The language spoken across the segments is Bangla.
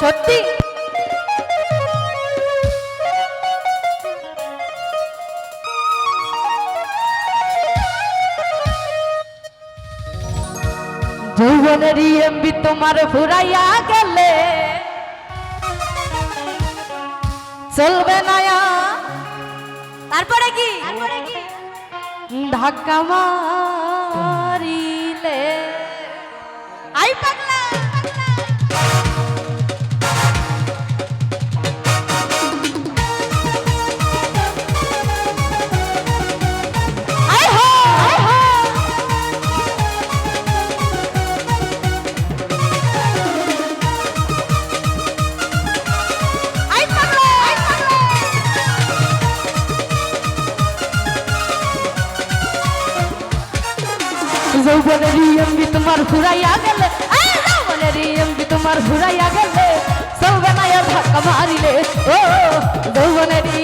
সত্যি? যৌবনেরই এমবি তোমার ফুরাইয়া গেলে। চলবে না আর। তারপরে কি? ধাক্কা মারিলে। আই পাগলা। যৌবনেরই এমবি তোমার ঘুরাইয়া গেলে। যৌবনেরই এমবি তোমার ঘুরাইয়া গেলে। আর ধাক্কা মারিলে। ও, যৌবনেরই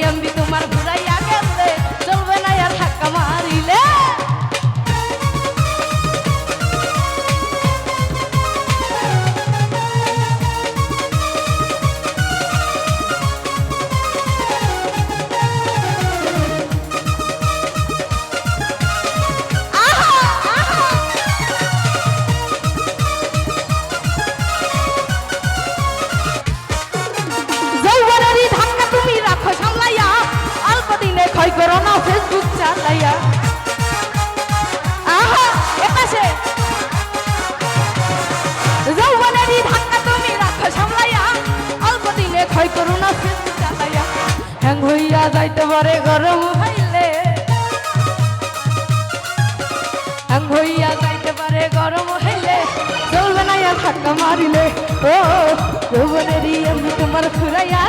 দিনে ক্ষয় করো না ফেসবুক চালাইয়া হ্যাং হইয়া যাইতে পারে, গরম হইলে। হ্যাং হইয়া যাইতে পারে, গরম হইলে। চলবে না ধাক্কা মারিলে। ও, যৌবনেরই এমনি তোমার ফুরাইয়া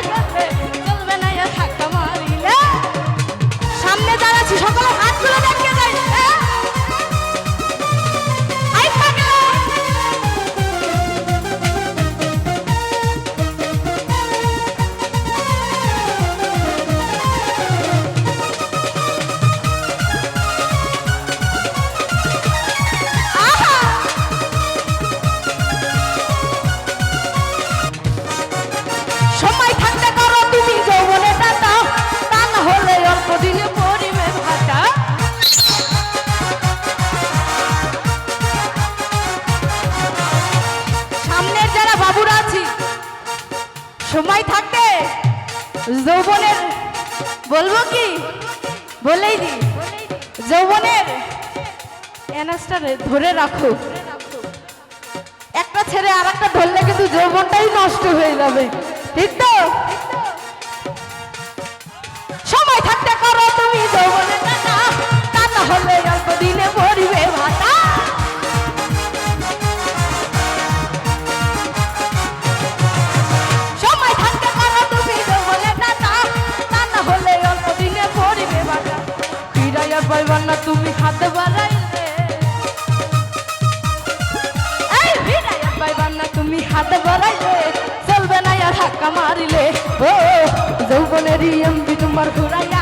যৌবনের, বলব কি? বলেই দি। যৌবনের এনাসটা ধরে রাখো। একটা ছেড়ে আর একটা ধরলে কিন্তু যৌবনটাই নষ্ট হয়ে যাবে। ঠিক তো? পাইবার না তুমি হাতে বাড়াইলে। এই না তুমি হাতে বাড়াইলে। চলবে না আর মারিলে। ও যৌবনেরই এমবি তোমার ঘুরাইয়া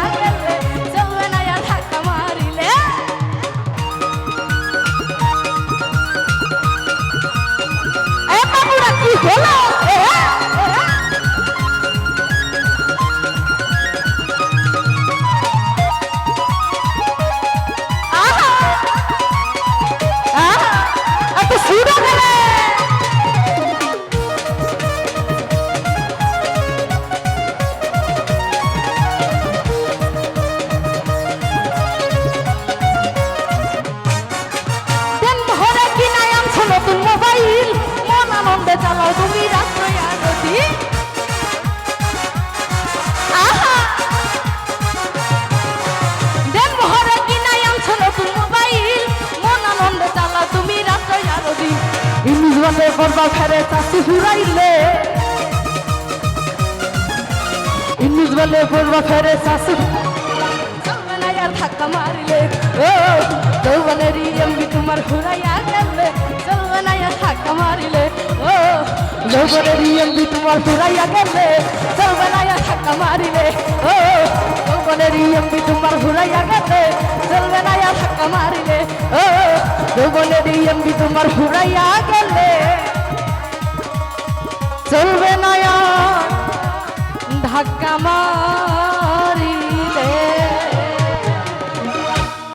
বলে করবা ফেরে চাষি হুরাইলে। বলে করবা ফেরে চাষি ধাক্কা মারিলে। ও, যৌবনেরই এমবি তোমার ঘুরাইয়া গেলে। আর ধাক্কা মারিলে। ও, যৌবনেরই এমবি তোমার ঘুরাইয়া গেলে। আর ধাক্কা মারিলে। ও, যৌবনেরই এমবি তোমার ঘুরাইয়া গেলে। আর ধাক্কা মারিলে। ও, যৌবনেরই এমবি তোমার ঘুরাইয়া গেলে। ধাক্কা মার।